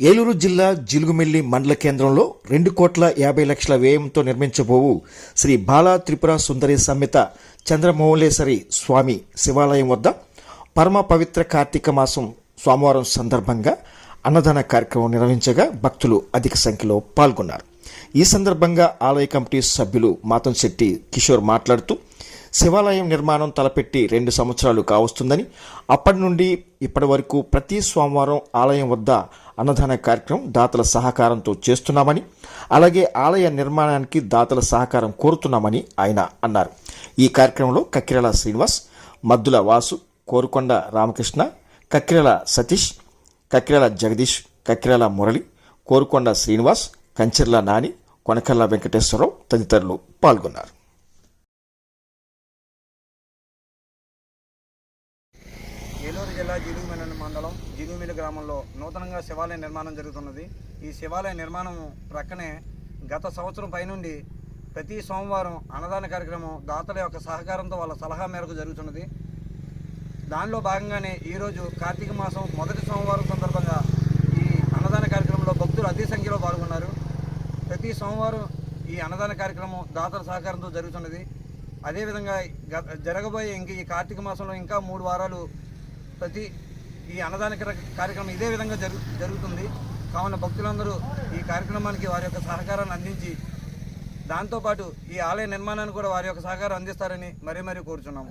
ఏలూరు జిల్లా జిలుగుమిల్లి మండల కేంద్రంలో రెండు కోట్ల యాభై లక్షల వ్యయంతో నిర్మించబోవు శ్రీ బాలా త్రిపుర సుందరి సమేత చంద్రమౌళేశ్వరి స్వామి శివాలయం వద్ద పరమ పవిత్ర కార్తీక మాసం సోమవారం సందర్భంగా అన్నదాన కార్యక్రమం నిర్వహించగా భక్తులు అధిక సంఖ్యలో పాల్గొన్నారు. ఈ సందర్భంగా ఆలయ కమిటీ సభ్యులు మాతంశెట్టి కిషోర్ మాట్లాడుతూ శివాలయం నిర్మాణం తలపెట్టి రెండు సంవత్సరాలు కావస్తుందని అప్పటి నుండి ఇప్పటి వరకు ప్రతి సోమవారం ఆలయం వద్ద అన్నదాన కార్యక్రమం దాతల సహకారంతో చేస్తున్నామని అలాగే ఆలయ నిర్మాణానికి దాతల సహకారం కోరుతున్నామని ఆయన అన్నారు. ఈ కార్యక్రమంలో కక్కిరల శ్రీనివాస్ మద్దుల వాసు కోరుకొండ రామకృష్ణ కక్కిరల సతీష్ కక్కిరల జగదీష్ కక్కిరల మురళి కోరుకొండ శ్రీనివాస్ కంచెర్ల నాని కొనకల్ల వెంకటేశ్వరరావు తదితరులు పాల్గొన్నారు. జిల్లా జిలుగుమిల్లి మండలం జిలుగుమిల్లి గ్రామంలో నూతనంగా శివాలయ నిర్మాణం జరుగుతున్నది. ఈ శివాలయ నిర్మాణం ప్రక్కనే గత సంవత్సరం పైనుండి ప్రతి సోమవారం అన్నదాన కార్యక్రమం దాతల యొక్క సహకారంతో వాళ్ళ సలహా మేరకు జరుగుతున్నది. దానిలో భాగంగానే ఈరోజు కార్తీక మాసం మొదటి సోమవారం సందర్భంగా ఈ అన్నదాన కార్యక్రమంలో భక్తులు అధిక సంఖ్యలో పాల్గొన్నారు. ప్రతి సోమవారం ఈ అన్నదాన కార్యక్రమం దాతల సహకారంతో జరుగుతున్నది. అదేవిధంగా గ జరగబోయే ఇంక ఈ కార్తీక మాసంలో ఇంకా మూడు వారాలు ప్రతి ఈ అన్నదాన కార్యక్రమం ఇదే విధంగా జరుగు జరుగుతుంది. కావున భక్తులందరూ ఈ కార్యక్రమానికి వారి యొక్క సహకారాన్ని అందించి దాంతోపాటు ఈ ఆలయ నిర్మాణాన్ని కూడా వారి యొక్క సహకారం అందిస్తారని మరీ మరీ కోరుచున్నాము.